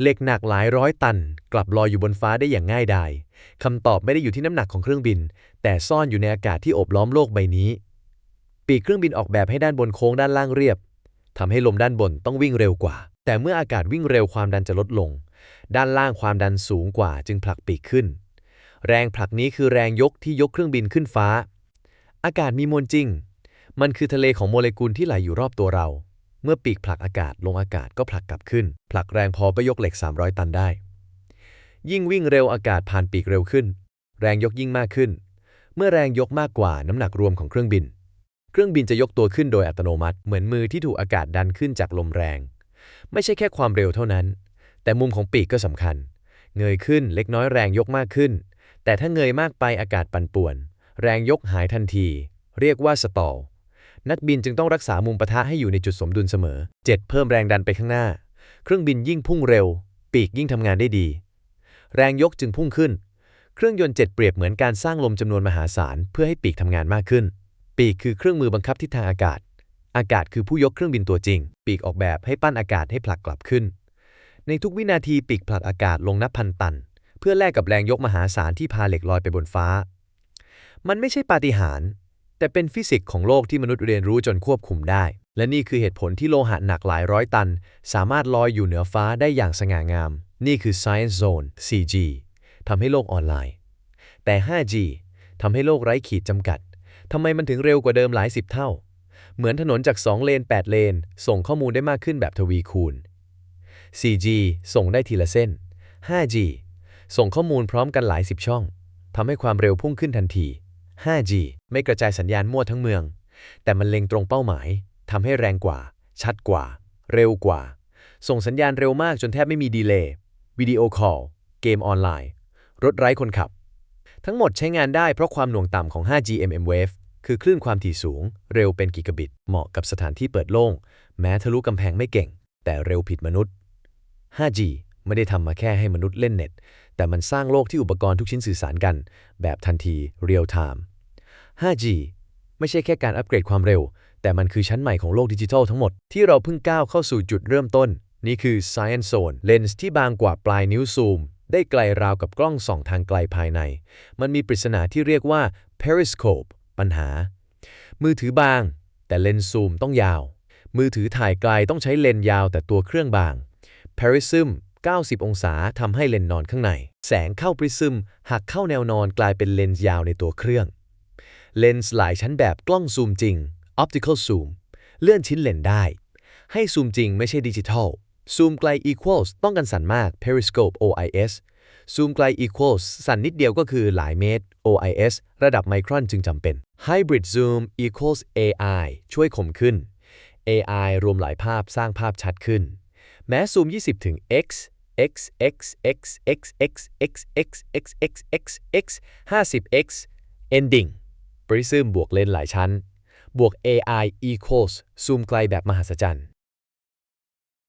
เหล็กหนักหลายร้อยตัน กลับลอยอยู่บนฟ้าได้อย่างง่ายดายคำตอบไม่ได้อยู่ที่น้ำหนักของเครื่องบิน แต่ซ่อนอยู่ในอากาศที่โอบล้อมโลกใบนี้ ปีกเครื่องบินออกแบบให้ด้านบนโค้งด้านล่างเรียบทำให้ลมด้านบนต้องวิ่งเร็วกว่า แต่เมื่ออากาศวิ่งเร็วความดันจะลดลง ด้านล่างความดันสูงกว่า จึงผลักปีกขึ้น แรงผลักนี้คือแรงยกที่ยกเครื่องบินขึ้นฟ้า อากาศมีมวลจริง มันคือทะเลของโมเลกุลที่ไหลอยู่รอบตัวเรา เมื่อปีกผลักอากาศลงอากาศก็ผลักกลับขึ้น ผลักแรงพอก็ยกเหล็ก 300 ตันได้ ยิ่งวิ่งเร็วอากาศผ่านปีกเร็วขึ้น แรงยกยิ่งมากขึ้น เมื่อแรงยกมากกว่าน้ำหนักรวมของเครื่องบิน เครื่องบินจะยกตัวขึ้นโดยอัตโนมัติ เหมือนมือที่ถูกอากาศดันขึ้นจากลมแรง ไม่ใช่แค่ความเร็วเท่านั้น แต่มุมของปีกก็สำคัญ เงยขึ้นเล็กน้อยแรงยกมากขึ้น แต่ถ้าเงยมากไปอากาศปั่นป่วน แรงยกหายทันที เรียกว่าสตอล นักบินจึงต้องรักษามุมปะทะให้อยู่ในจุดสมดุลเสมอ 7. เพิ่มแรงดันไปข้างหน้า เครื่องบินยิ่งพุ่งเร็ว ปีกยิ่งทำงานได้ดี แรงยกจึงพุ่งขึ้น เครื่องยนต์เจ็ตเปรียบเหมือนการสร้างลมจำนวนมหาศาล เพื่อให้ปีกทำงานมากขึ้น ปีกคือเครื่องมือบังคับทิศทางอากาศ อากาศคือผู้ยกเครื่องบินตัวจริง ปีกออกแบบให้ปั้นอากาศให้ผลักกลับขึ้น ในทุกวินาทีปีกผลักอากาศลงนับพันตัน เพื่อแลกกับแรงยกมหาศาลที่พาเหล็กลอยไปบนฟ้า มันไม่ใช่ปาฏิหาริย์ แต่เป็นฟิสิกส์ของโลกที่มนุษย์เรียนรู้จนควบคุมได้ และนี่คือเหตุผลที่โลหะหนักหลายร้อยตัน สามารถลอยอยู่เหนือฟ้าได้อย่างสง่างาม นี่คือ Science Zone 4G ทำให้โลกออนไลน์ แต่ 5G ทำให้โลกไร้ขีดจำกัดทำไมมันถึงเร็วกว่าเดิมหลายสิบเท่า เหมือนถนนจาก 2 เลน 8 เลน ส่งข้อมูลได้มากขึ้นแบบทวีคูณ 4G ส่งได้ทีละเส้น 5G ส่งข้อมูลพร้อมกันหลายสิบช่องทำให้ความเร็วพุ่งขึ้นทันที 5G ไม่กระจายสัญญาณมั่วทั้งเมือง แต่มันเล็งตรงเป้าหมายทำให้แรงกว่า ชัดกว่า เร็วกว่า ส่งสัญญาณเร็วมากจนแทบไม่มีดีเลย์วิดีโอคอล เกมออนไลน์ รถไร้คนขับ ทั้งหมดใช้งานได้เพราะความหน่วงต่ำของ 5G mm wave คือคลื่นความถี่สูง เร็วเป็นกิกะบิต เหมาะกับสถานที่เปิดโล่ง แม้ทะลุกำแพงไม่เก่ง แต่เร็วผิดมนุษย์ 5G ไม่ได้ทำมาแค่ให้มนุษย์เล่นเน็ต แต่มันสร้างโลกที่อุปกรณ์ทุกชิ้นสื่อสารกัน แบบทันทีเรียลไทม์ 5G ไม่ใช่แค่การอัปเกรดความเร็ว แต่มันคือชั้นใหม่ของโลกดิจิทัลทั้งหมด ที่เราเพิ่งก้าวเข้าสู่จุดเริ่มต้น นี่คือ Science Zone เลนส์ที่บางกว่าปลายนิ้วซูม ได้ไกลราวกับกล้องส่องทางไกลภายใน มันมีปริศนาที่เรียกว่า periscope ปัญหา มือถือบาง แต่เลนส์ซูมต้องยาว มือถือถ่ายไกลต้องใช้เลนส์ยาวแต่ตัวเครื่องบาง perism 90 องศาทำให้เลนส์นอนข้างใน แสงเข้าปริซึมหักเข้าแนวนอนกลายเป็นเลนส์ยาวในตัวเครื่อง เลนส์หลายชั้นแบบกล้องซูมจริง optical zoom เลื่อนชิ้นเลนส์ได้ ให้ซูมจริงไม่ใช่ดิจิทัลซูมไกล equals ต้องกันสั่นมาก periscope OIS ซูมไกล equals สั่นนิดเดียวก็คือหลายเมตร OIS ระดับไมครอนจึงจำเป็น hybrid zoom equals AI ช่วยข่มขึ้น AI รวมหลายภาพสร้างภาพชัดขึ้น แม้ซูม 20 ถึง x x x x x x x x x x x x 50x ending ปริซึมบวกเลนส์หลายชั้น บวก AI equals ซูมไกลแบบมหัศจรรย์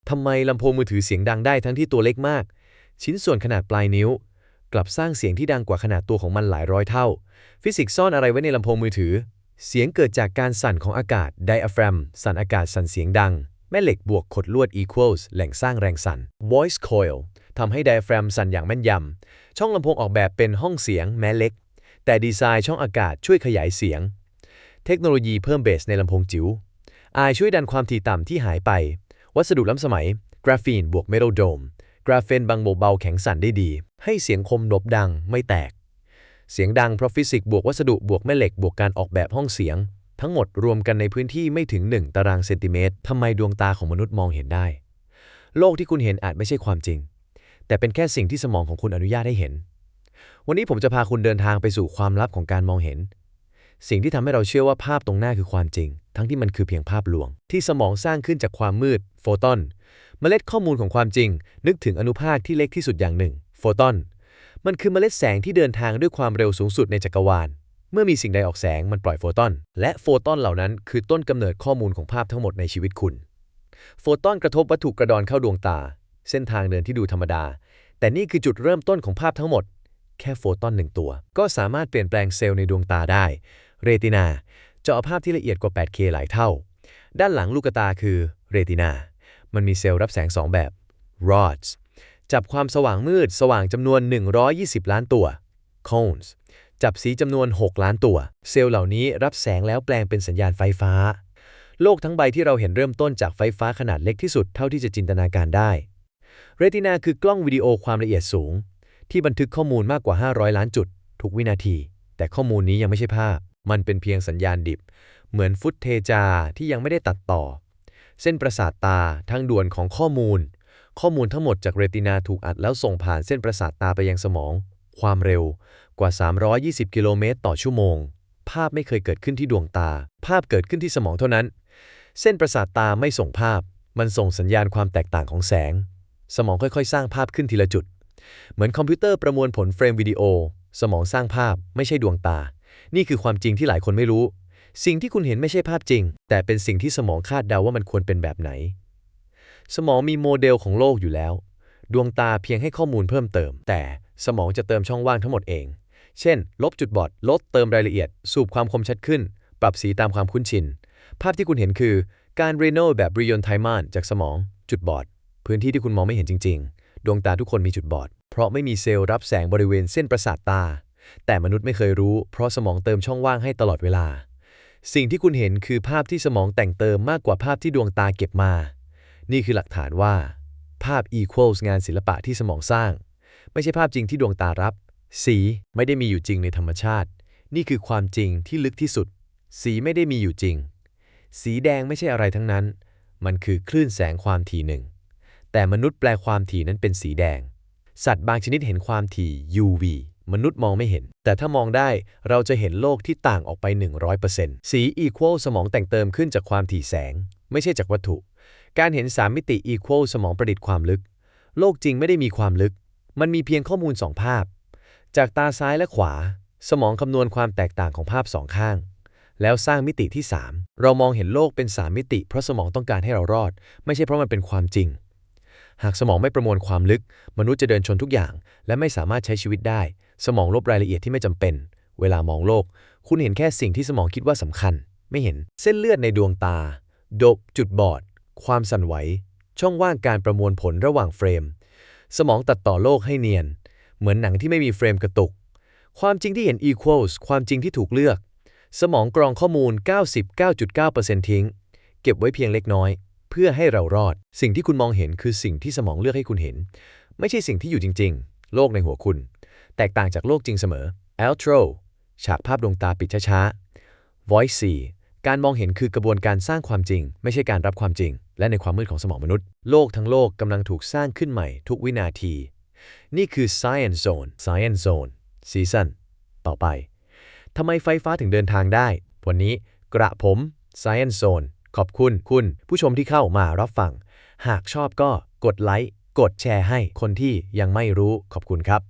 ทำไมลำโพงมือถือเสียงดังได้ทั้งที่ตัวเล็กมาก ชิ้นส่วนขนาดปลายนิ้ว กลับสร้างเสียงที่ดังกว่าขนาดตัวของมันหลายร้อยเท่า ฟิสิกส์ซ่อนอะไรไว้ในลำโพงมือถือ เสียงเกิดจากการสั่นของอากาศ diaphragm สั่นอากาศสั่นเสียงดัง แม่เหล็กบวกขดลวด equals แหล่งสร้างแรงสั่น voice coil ทำให้ diaphragm สั่นอย่างแม่นยำ ช่องลำโพงออกแบบเป็นห้องเสียงแม้เล็ก แต่ดีไซน์ช่องอากาศช่วยขยายเสียง เทคโนโลยีเพิ่มเบสในลำโพงจิ๋วอายช่วยดันความถี่ต่ำที่หายไป วัสดุล้ำสมัย กราฟีนบวกเมทัลโดม กราเฟนบางเบาแข็งสั่นได้ดี ให้เสียงคมนบดังไม่แตก เสียงดังเพราะฟิสิกส์บวกวัสดุบวกแม่เหล็กบวกการออกแบบห้องเสียง ทั้งหมดรวมกันในพื้นที่ไม่ถึง 1 ตารางเซนติเมตรทำไมดวงตาของมนุษย์มองเห็นได้ โลกที่คุณเห็นอาจไม่ใช่ความจริง แต่เป็นแค่สิ่งที่สมองของคุณอนุญาตให้เห็น วันนี้ผมจะพาคุณเดินทางไปสู่ความลับของการมองเห็น สิ่งที่ทำให้เราเชื่อว่าภาพตรงหน้าคือความจริง ทั้งที่มันคือเพียงภาพลวง ที่สมองสร้างขึ้นจากความมืด โฟตอน เมล็ดข้อมูลของความจริง นึกถึงอนุภาคที่เล็กที่สุดอย่างหนึ่ง โฟตอน มันคือเมล็ดแสงที่เดินทางด้วยความเร็วสูงสุดในจักรวาล เมื่อมีสิ่งใดออกแสงมันปล่อยโฟตอน และโฟตอนเหล่านั้นคือต้นกำเนิดข้อมูลของภาพทั้งหมดในชีวิตคุณ โฟตอนกระทบวัตถุกระดอนเข้าดวงตา เส้นทางเดินที่ดูธรรมดา แต่นี่คือจุดเริ่มต้นของภาพทั้งหมด แค่โฟตอนหนึ่งตัว ก็สามารถเปลี่ยนแปลงเซลล์ในดวงตาได้ เรตินาจอภาพที่ละเอียดกว่า 8K หลายเท่า ด้านหลังลูกตาคือเรตินามันมีเซลล์รับแสง 2 แบบ rods จับความสว่างมืดสว่างจำนวน 120 ล้านตัว cones จับสีจำนวน 6 ล้านตัว เซลล์เหล่านี้รับแสงแล้วแปลงเป็นสัญญาณไฟฟ้า โลกทั้งใบที่เราเห็นเริ่มต้นจากไฟฟ้าขนาดเล็กที่สุดเท่าที่จะจินตนาการได้ เรตินาคือกล้องวิดีโอความละเอียดสูง ที่บันทึกข้อมูลมากกว่า 500 ล้านจุด ทุกวินาที แต่ข้อมูลนี้ยังไม่ใช่ภาพ มันเป็นเพียงสัญญาณดิบ เหมือนฟุตเทจาที่ยังไม่ได้ตัดต่อ เส้นประสาทตาทางด่วนของข้อมูล ข้อมูลทั้งหมดจากเรตินาถูกอัดแล้วส่งผ่านเส้นประสาทตาไปยังสมอง ความเร็วกว่า 320 กิโลเมตรต่อชั่วโมง ภาพไม่เคยเกิดขึ้นที่ดวงตา ภาพเกิดขึ้นที่สมองเท่านั้น เส้นประสาทตาไม่ส่งภาพ มันส่งสัญญาณความแตกต่างของแสง สมองค่อยๆ สร้างภาพขึ้นทีละจุด เหมือนคอมพิวเตอร์ประมวลผลเฟรมวิดีโอ สมองสร้างภาพไม่ใช่ดวงตา นี่คือความจริงที่หลายคนไม่รู้ สิ่งที่คุณเห็นไม่ใช่ภาพจริง แต่เป็นสิ่งที่สมองคาดเดาว่ามันควรเป็นแบบไหน สมองมีโมเดลของโลกอยู่แล้ว ดวงตาเพียงให้ข้อมูลเพิ่มเติม แต่ สมองจะเติมช่องว่างทั้งหมดเอง เช่น ลบจุดบอด ลดเติมรายละเอียด สูบความคมชัดขึ้น ปรับสีตามความคุ้นชิน ภาพที่คุณเห็นคือ การเรโนแบบบริยนไทมานจากสมอง จุดบอด พื้นที่ที่คุณมองไม่เห็นจริง ๆ ดวงตาทุกคนมีจุดบอด เพราะไม่มีเซลล์รับแสงบริเวณเส้นประสาทตา แต่มนุษย์ไม่เคยรู้ เพราะสมองเติมช่องว่างให้ตลอดเวลา สิ่งที่คุณเห็นคือภาพที่สมองแต่งเติมมากกว่าภาพที่ดวงตาเก็บมา นี่คือหลักฐานว่า ภาพ equals งานศิลปะที่สมองสร้าง ไม่ใช่ภาพจริงที่ดวงตารับ สีไม่ได้มีอยู่จริงในธรรมชาติ นี่คือความจริงที่ลึกที่สุด สีไม่ได้มีอยู่จริง สีแดงไม่ใช่อะไรทั้งนั้น มันคือคลื่นแสงความถี่หนึ่ง แต่มนุษย์แปลความถี่นั้นเป็นสีแดง สัตว์บางชนิดเห็นความถี่ UV มนุษย์มองไม่เห็น แต่ถ้ามองได้เราจะเห็นโลกที่ต่างออกไป 100%สี equal สมองแต่งเติมขึ้นจากความถี่แสง ไม่ใช่จากวัตถุ การเห็น 3 มิติ equal สมองประดิษฐ์ความลึก โลกจริงไม่ได้มีความลึก มันมีเพียงข้อมูล 2 ภาพ จากตาซ้ายและขวา สมองคำนวณความแตกต่างของภาพสองข้าง แล้วสร้างมิติที่ 3 เรามองเห็นโลกเป็น 3 มิติ เพราะสมองต้องการให้เรารอด ไม่ใช่เพราะมันเป็นความจริง หากสมองไม่ประมวลความลึก มนุษย์จะเดินชนทุกอย่าง และไม่สามารถใช้ชีวิตได้ สมองลบรายละเอียดที่ไม่จำเป็น เวลามองโลก คุณเห็นแค่สิ่งที่สมองคิดว่าสำคัญ ไม่เห็นเส้นเลือดในดวงตาดบจุดบอด ความสั่นไหว ช่องว่างการประมวลผลระหว่างเฟรม สมองตัดต่อโลกให้เนียน เหมือนหนังที่ไม่มีเฟรมกระตุก ความจริงที่เห็น equals ความจริงที่ถูกเลือก สมองกรองข้อมูล 99.9%ทิ้ง เก็บไว้เพียงเล็กน้อย เพื่อให้เรารอด สิ่งที่คุณมองเห็นคือสิ่งที่สมองเลือกให้คุณเห็น ไม่ใช่สิ่งที่อยู่จริง ๆ โลกในหัวคุณ แตกต่างจากโลกจริงเสมอ outro ฉากภาพดวงตาปิดช้าๆ voice 4การมองเห็นคือกระบวนการสร้างความจริง ไม่ใช่การรับความจริง และในความมืดของสมองมนุษย์ โลกทั้งโลกกำลังถูกสร้างขึ้นใหม่ทุกวินาที นี่คือ Science Zone Science Zone Season ต่อไปทำไมไฟฟ้าถึงเดินทางได้ วันนี้กระผม Science Zone ขอบคุณคุณ ผู้ชมที่เข้ามารับฟัง หากชอบก็กดไลค์ กดแชร์ให้คนที่ยังไม่รู้ขอบคุณครับ